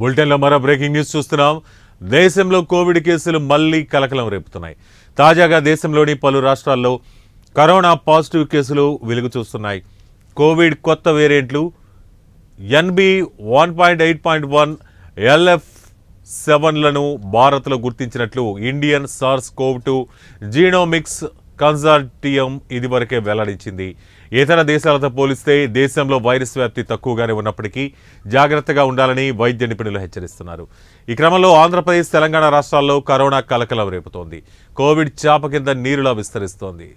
బులెటిన్లో మరో breaking news చూస్తున్నాం. దేశంలో కోవిడ్ కేసులు మళ్ళీ కలకలం రేపుతున్నాయి. తాజాగా దేశంలోని పలు రాష్ట్రాల్లో కరోనా పాజిటివ్ కేసులు వెలుగు చూస్తున్నాయి. కోవిడ్ కొత్త వేరియంట్లు NB one point eight point one LF సెవెన్లను భారత్లో గుర్తించినట్లు Indian SARS CoV two genomics consortium ఇదివరకే వెల్లడించింది. ఇతర దేశాలతో పోలిస్తే దేశంలో వైరస్ వ్యాప్తి తక్కువగానే ఉన్నప్పటికీ జాగ్రత్తగా ఉండాలని వైద్య నిపుణులు హెచ్చరిస్తున్నారు. ఈ క్రమంలో ఆంధ్రప్రదేశ్ తెలంగాణ రాష్ట్రాల్లో కరోనా కలకలం రేపుతోంది. కోవిడ్ చాప కింద నీరులా విస్తరిస్తోంది.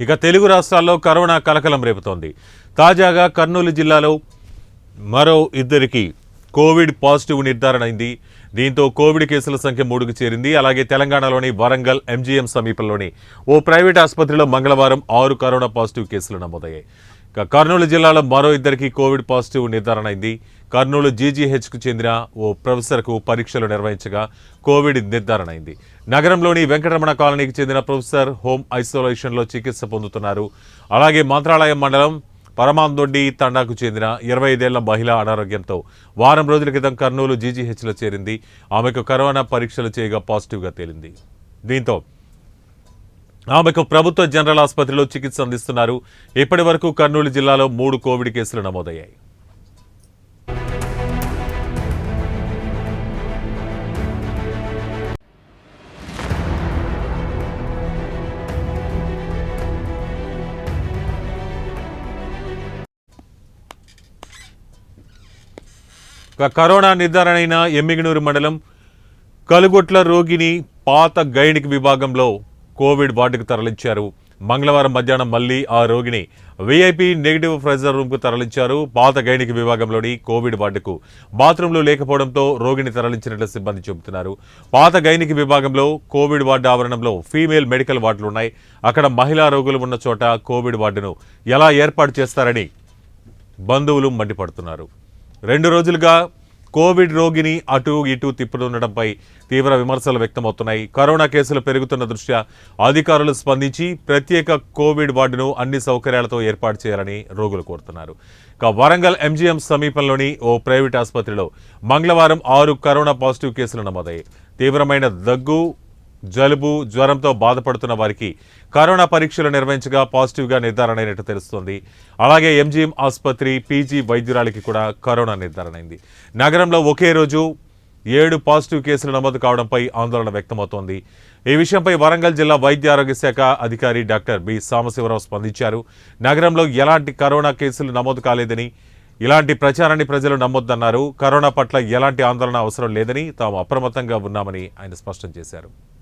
ఇక తెలుగు రాష్ట్రాల్లో కరోనా కలకలం రేపుతోంది. తాజాగా కర్నూలు జిల్లాలో మరో ఇద్దరికి కోవిడ్ పాజిటివ్ నిర్ధారణ అయింది. దీంతో కోవిడ్ కేసుల సంఖ్య మూడుకు చేరింది. అలాగే తెలంగాణలోని వరంగల్ ఎంజీఎం సమీపంలోని ఓ ప్రైవేట్ ఆసుపత్రిలో మంగళవారం ఆరు కరోనా పాజిటివ్ కేసులు నమోదయ్యాయి. కర్నూలు జిల్లాలో మరో ఇద్దరికి కోవిడ్ పాజిటివ్ నిర్ధారణ అయింది. కర్నూలు జీజీహెచ్కు చెందిన ఓ ప్రొఫెసర్కు పరీక్షలు నిర్వహించగా కోవిడ్ నిర్ధారణ అయింది. నగరంలోని వెంకటరమణ కాలనీకి చెందిన ప్రొఫెసర్ హోమ్ ఐసోలేషన్లో చికిత్స పొందుతున్నారు. అలాగే మంత్రాలయం మండలం పరమాందొడ్డి తండాకు చెందిన ఇరవై ఐదేళ్ళ మహిళ అనారోగ్యంతో వారం రోజుల క్రితం కర్నూలు జీజీహెచ్లో చేరింది. ఆమెకు కరోనా పరీక్షలు చేయగా పాజిటివ్గా తేలింది. దీంతో ఆమెకు ప్రభుత్వ జనరల్ ఆసుపత్రిలో చికిత్స అందిస్తున్నారు. ఇప్పటి వరకు కర్నూలు జిల్లాలో మూడు కోవిడ్ కేసులు నమోదయ్యాయి. కరోనా నిర్ధారణ అయిన ఎమ్మిగనూరు మండలం కలుగొట్ల రోగిని పాత గైనిక్ విభాగంలో కోవిడ్ వార్డుకు తరలించారు. మంగళవారం మధ్యాహ్నం మళ్ళీ ఆ రోగిని వీఐపీ నెగిటివ్ ప్రెజర్ రూమ్కు తరలించారు. పాత గైనిక విభాగంలోని కోవిడ్ వార్డుకు. బాత్రూంలు లేకపోవడంతో రోగిని తరలించినట్లు సిబ్బంది చెబుతున్నారు. పాత గైనిక విభాగంలో కోవిడ్ వార్డు ఆవరణంలో ఫీమేల్ మెడికల్ వార్డులు ఉన్నాయి. అక్కడ మహిళా రోగులు ఉన్న చోట కోవిడ్ వార్డును ఎలా ఏర్పాటు చేస్తారని బంధువులు మండిపడుతున్నారు. రెండు రోజులుగా కోవిడ్ రోగిని అటు ఇటు తిప్పుతుండటంపై తీవ్ర విమర్శలు వ్యక్తమవుతున్నాయి. కరోనా కేసులు పెరుగుతున్న దృష్ట్యా అధికారులు స్పందించి ప్రత్యేక కోవిడ్ వార్డును అన్ని సౌకర్యాలతో ఏర్పాటు చేయాలని రోగులు కోరుతున్నారు. ఇక వరంగల్ ఎంజీఎం సమీపంలోని ఓ ప్రైవేట్ ఆసుపత్రిలో మంగళవారం ఆరు కరోనా పాజిటివ్ కేసులు నమోదయ్యాయి. తీవ్రమైన దగ్గు జలుబు జ్వరంతో బాధపడుతున్న వారికి కరోనా పరీక్షలు నిర్వహించగా పాజిటివ్గా నిర్ధారణ అయినట్టు తెలుస్తోంది. అలాగే ఎంజీఎం ఆసుపత్రి పీజీ వైద్యురాలికి కూడా కరోనా నిర్ధారణ అయింది. నగరంలో ఒకే రోజు ఏడు పాజిటివ్ కేసులు నమోదు కావడంపై ఆందోళన వ్యక్తమవుతోంది. ఈ విషయంపై వరంగల్ జిల్లా వైద్య ఆరోగ్య శాఖ అధికారి డాక్టర్ బి. సాంబశివరావు స్పందించారు. నగరంలో ఎలాంటి కరోనా కేసులు నమోదు కాలేదని ఇలాంటి ప్రచారాన్ని ప్రజలు నమ్మొద్దన్నారు. కరోనా పట్ల ఎలాంటి ఆందోళన అవసరం లేదని తాము అప్రమత్తంగా ఉన్నామని ఆయన స్పష్టం చేశారు.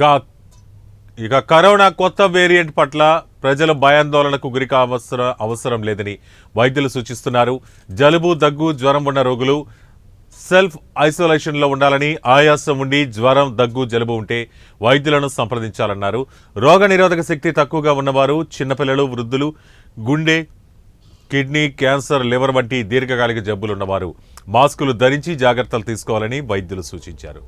ఇక ఇక కరోనా కొత్త వేరియంట్ పట్ల ప్రజలు భయాందోళనకు గురి కావసర అవసరం లేదని వైద్యులు సూచిస్తున్నారు. జలుబు దగ్గు జ్వరం ఉన్న రోగులు సెల్ఫ్ ఐసోలేషన్లో ఉండాలని ఆయాసం ఉండి జ్వరం దగ్గు జలుబు ఉంటే వైద్యులను సంప్రదించాలన్నారు. రోగ నిరోధక శక్తి తక్కువగా ఉన్నవారు చిన్నపిల్లలు వృద్ధులు గుండె కిడ్నీ క్యాన్సర్ లివర్ వంటి దీర్ఘకాలిక జబ్బులున్నవారు మాస్కులు ధరించి జాగ్రత్తలు తీసుకోవాలని వైద్యులు సూచించారు.